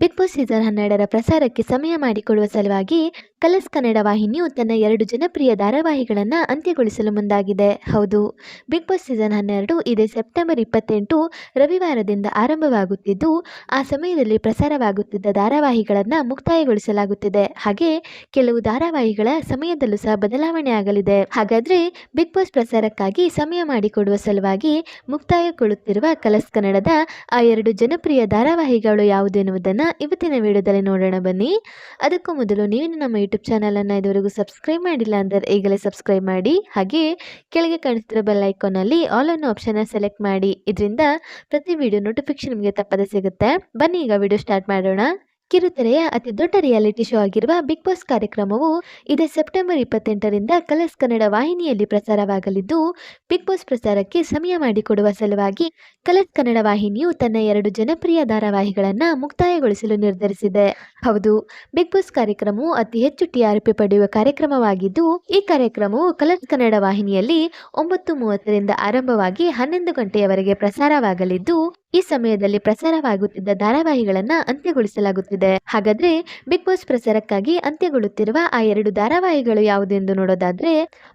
Big boss season ಹನ್ನೆರಡರ ಪ್ರಸಾರಕ್ಕೆ ಸಮಯ ಮಾಡಿಕೊಡುವ ಸಲುವಾಗಿ ಕಲರ್ಸ್ ಕನ್ನಡ ವಾಹಿನಿಯು ತನ್ನ ಎರಡು ಜನಪ್ರಿಯ ಧಾರಾವಾಹಿಗಳನ್ನು ಅಂತ್ಯಗೊಳಿಸಲು ಮುಂದಾಗಿದೆ. ಹೌದು, ಬಿಗ್ ಬಾಸ್ ಸೀಸನ್ ಹನ್ನೆರಡು ಇದೇ ಸೆಪ್ಟೆಂಬರ್ ಇಪ್ಪತ್ತೆಂಟು ರವಿವಾರದಿಂದ ಆರಂಭವಾಗುತ್ತಿದ್ದು, ಆ ಸಮಯದಲ್ಲಿ ಪ್ರಸಾರವಾಗುತ್ತಿದ್ದ ಧಾರಾವಾಹಿಗಳನ್ನು ಮುಕ್ತಾಯಗೊಳಿಸಲಾಗುತ್ತಿದೆ. ಹಾಗೆ ಕೆಲವು ಧಾರಾವಾಹಿಗಳ ಸಮಯದಲ್ಲೂ ಸಹ ಬದಲಾವಣೆ ಆಗಲಿದೆ. ಹಾಗಾದರೆ ಬಿಗ್ ಬಾಸ್ ಪ್ರಸಾರಕ್ಕಾಗಿ ಸಮಯ ಮಾಡಿಕೊಡುವ ಸಲುವಾಗಿ ಮುಕ್ತಾಯಗೊಳ್ಳುತ್ತಿರುವ ಕಲರ್ಸ್ ಕನ್ನಡದ ಆ ಎರಡು ಜನಪ್ರಿಯ ಧಾರಾವಾಹಿಗಳು ಯಾವುದೆನ್ನುವುದನ್ನು ಇವತ್ತಿನ ವಿಡಿಯೋದಲ್ಲಿ ನೋಡೋಣ ಬನ್ನಿ. ಅದಕ್ಕೂ ಮೊದಲು ನೀವು ನಮ್ಮ ಯೂಟ್ಯೂಬ್ ಚಾನಲನ್ನು ಇದುವರೆಗೂ ಸಬ್ಸ್ಕ್ರೈಬ್ ಮಾಡಿಲ್ಲ ಅಂದರೆ ಈಗಲೇ ಸಬ್ಸ್ಕ್ರೈಬ್ ಮಾಡಿ. ಹಾಗೆ ಕೆಳಗೆ ಕಾಣಿಸ್ತಿರೋ ಬೆಲ್ ಐಕಾನಲ್ಲಿ ಆಲ್ ಅನ್ನೋ ಆಪ್ಷನ್ನ ಸೆಲೆಕ್ಟ್ ಮಾಡಿ. ಇದರಿಂದ ಪ್ರತಿ ವಿಡಿಯೋ ನೋಟಿಫಿಕೇಶನ್ ನಿಮಗೆ ತಪ್ಪದೆ ಸಿಗುತ್ತೆ. ಬನ್ನಿ, ಈಗ ವಿಡಿಯೋ ಸ್ಟಾರ್ಟ್ ಮಾಡೋಣ. ಕಿರುತೆರೆಯ ಅತಿ ದೊಡ್ಡ ರಿಯಾಲಿಟಿ ಶೋ ಆಗಿರುವ ಬಿಗ್ ಬಾಸ್ ಕಾರ್ಯಕ್ರಮವು ಇದೇ ಸೆಪ್ಟೆಂಬರ್ ಇಪ್ಪತ್ತೆಂಟರಿಂದ ಕಲರ್ಸ್ ಕನ್ನಡ ವಾಹಿನಿಯಲ್ಲಿ ಪ್ರಸಾರವಾಗಲಿದ್ದು, ಬಿಗ್ ಬಾಸ್ ಪ್ರಸಾರಕ್ಕೆ ಸಮಯ ಮಾಡಿಕೊಡುವ ಸಲುವಾಗಿ ಕಲರ್ಸ್ ಕನ್ನಡ ವಾಹಿನಿಯು ತನ್ನ ಎರಡು ಜನಪ್ರಿಯ ಧಾರಾವಾಹಿಗಳನ್ನು ಮುಕ್ತಾಯಗೊಳಿಸಲು ನಿರ್ಧರಿಸಿದೆ. ಹೌದು, ಬಿಗ್ ಬಾಸ್ ಕಾರ್ಯಕ್ರಮವು ಅತಿ ಹೆಚ್ಚು ಟಿಆರ್ಪಿ ಪಡೆಯುವ ಕಾರ್ಯಕ್ರಮವಾಗಿದ್ದು, ಈ ಕಾರ್ಯಕ್ರಮವು ಕಲರ್ಸ್ ಕನ್ನಡ ವಾಹಿನಿಯಲ್ಲಿ ಒಂಬತ್ತು ಮೂವತ್ತರಿಂದ ಆರಂಭವಾಗಿ ಹನ್ನೊಂದು ಗಂಟೆಯವರೆಗೆ ಪ್ರಸಾರವಾಗಲಿದ್ದು ಈ ಸಮಯದಲ್ಲಿ ಪ್ರಸಾರವಾಗುತ್ತಿದ್ದ ಧಾರಾವಾಹಿಗಳನ್ನು ಅಂತ್ಯಗೊಳಿಸಲಾಗುತ್ತಿದೆ. ಹಾಗಾದ್ರೆ ಬಿಗ್ ಬಾಸ್ ಪ್ರಸಾರಕ್ಕಾಗಿ ಅಂತ್ಯಗೊಳ್ಳುತ್ತಿರುವ ಆ ಎರಡು ಧಾರಾವಾಹಿಗಳು ಯಾವುದೆಂದು ನೋಡೋದಾದ್ರೆ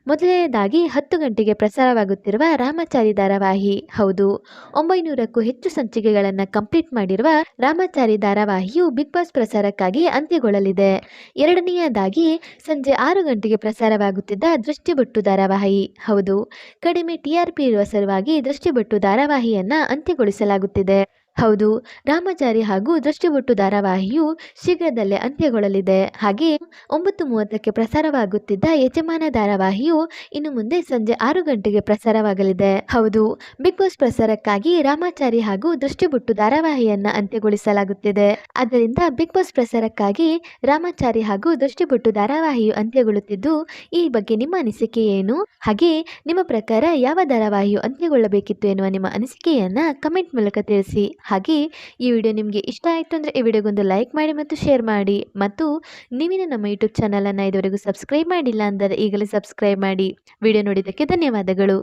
ಮೊದಲನೆಯದಾಗಿ ಹತ್ತು ಗಂಟೆಗೆ ಪ್ರಸಾರವಾಗುತ್ತಿರುವ ರಾಮಚಾರಿ ಧಾರಾವಾಹಿ. ಹೌದು, ಒಂಬೈನೂರಕ್ಕೂ ಹೆಚ್ಚು ಸಂಚಿಕೆಗಳನ್ನು ಕಂಪ್ಲೀಟ್ ಮಾಡಿರುವ ರಾಮಚಾರಿ ಧಾರಾವಾಹಿಯು ಬಿಗ್ ಬಾಸ್ ಪ್ರಸಾರಕ್ಕಾಗಿ ಅಂತ್ಯಗೊಳ್ಳಲಿದೆ. ಎರಡನೆಯದಾಗಿ ಸಂಜೆ ಆರು ಗಂಟೆಗೆ ಪ್ರಸಾರವಾಗುತ್ತಿದ್ದ ದೃಷ್ಟಿಬೊಟ್ಟು ಧಾರಾವಾಹಿ. ಹೌದು, ಕಡಿಮೆ ಟಿಆರ್ಪಿ ಇರುವ ಸಲುವಾಗಿ ದೃಷ್ಟಿಬೊಟ್ಟು ಧಾರಾವಾಹಿಯನ್ನ ಅಂತ್ಯಗೊಳಿಸಲಾಗುತ್ತಿದೆ. 手 ಹೌದು, ರಾಮಚಾರಿ ಹಾಗೂ ದೃಷ್ಟಿಬುಟ್ಟು ಧಾರಾವಾಹಿಯು ಶೀಘ್ರದಲ್ಲೇ ಅಂತ್ಯಗೊಳ್ಳಲಿದೆ. ಹಾಗೆ ಒಂಬತ್ತು ಮೂವತ್ತಕ್ಕೆ ಪ್ರಸಾರವಾಗುತ್ತಿದ್ದ ಯಜಮಾನ ಧಾರಾವಾಹಿಯು ಇನ್ನು ಮುಂದೆ ಸಂಜೆ ಆರು ಗಂಟೆಗೆ ಪ್ರಸಾರವಾಗಲಿದೆ. ಹೌದು, ಬಿಗ್ ಬಾಸ್ ಪ್ರಸಾರಕ್ಕಾಗಿ ರಾಮಾಚಾರಿ ಹಾಗೂ ದೃಷ್ಟಿಬುಟ್ಟು ಧಾರಾವಾಹಿಯನ್ನ ಅಂತ್ಯಗೊಳಿಸಲಾಗುತ್ತಿದೆ. ಆದ್ದರಿಂದ ಬಿಗ್ ಬಾಸ್ ಪ್ರಸಾರಕ್ಕಾಗಿ ರಾಮಾಚಾರಿ ಹಾಗೂ ದೃಷ್ಟಿಬುಟ್ಟು ಧಾರಾವಾಹಿಯು ಅಂತ್ಯಗೊಳ್ಳುತ್ತಿದ್ದು, ಈ ಬಗ್ಗೆ ನಿಮ್ಮ ಅನಿಸಿಕೆ ಏನು? ಹಾಗೆ ನಿಮ್ಮ ಪ್ರಕಾರ ಯಾವ ಧಾರಾವಾಹಿಯು ಅಂತ್ಯಗೊಳ್ಳಬೇಕಿತ್ತು ಎನ್ನುವ ನಿಮ್ಮ ಅನಿಸಿಕೆಯನ್ನ ಕಮೆಂಟ್ ಮೂಲಕ ತಿಳಿಸಿ. ಹಾಗೆ ಈ ವಿಡಿಯೋ ನಿಮಗೆ ಇಷ್ಟ ಆಯಿತು ಅಂದರೆ ಈ ವಿಡಿಯೋಗೊಂದು ಲೈಕ್ ಮಾಡಿ ಮತ್ತು ಶೇರ್ ಮಾಡಿ. ಮತ್ತು ನೀವಿನ ನಮ್ಮ ಯೂಟ್ಯೂಬ್ ಚಾನಲನ್ನು ಇದುವರೆಗೂ ಸಬ್ಸ್ಕ್ರೈಬ್ ಮಾಡಿಲ್ಲ ಅಂದರೆ ಈಗಲೇ ಸಬ್ಸ್ಕ್ರೈಬ್ ಮಾಡಿ. ವಿಡಿಯೋ ನೋಡಿದ್ದಕ್ಕೆ ಧನ್ಯವಾದಗಳು.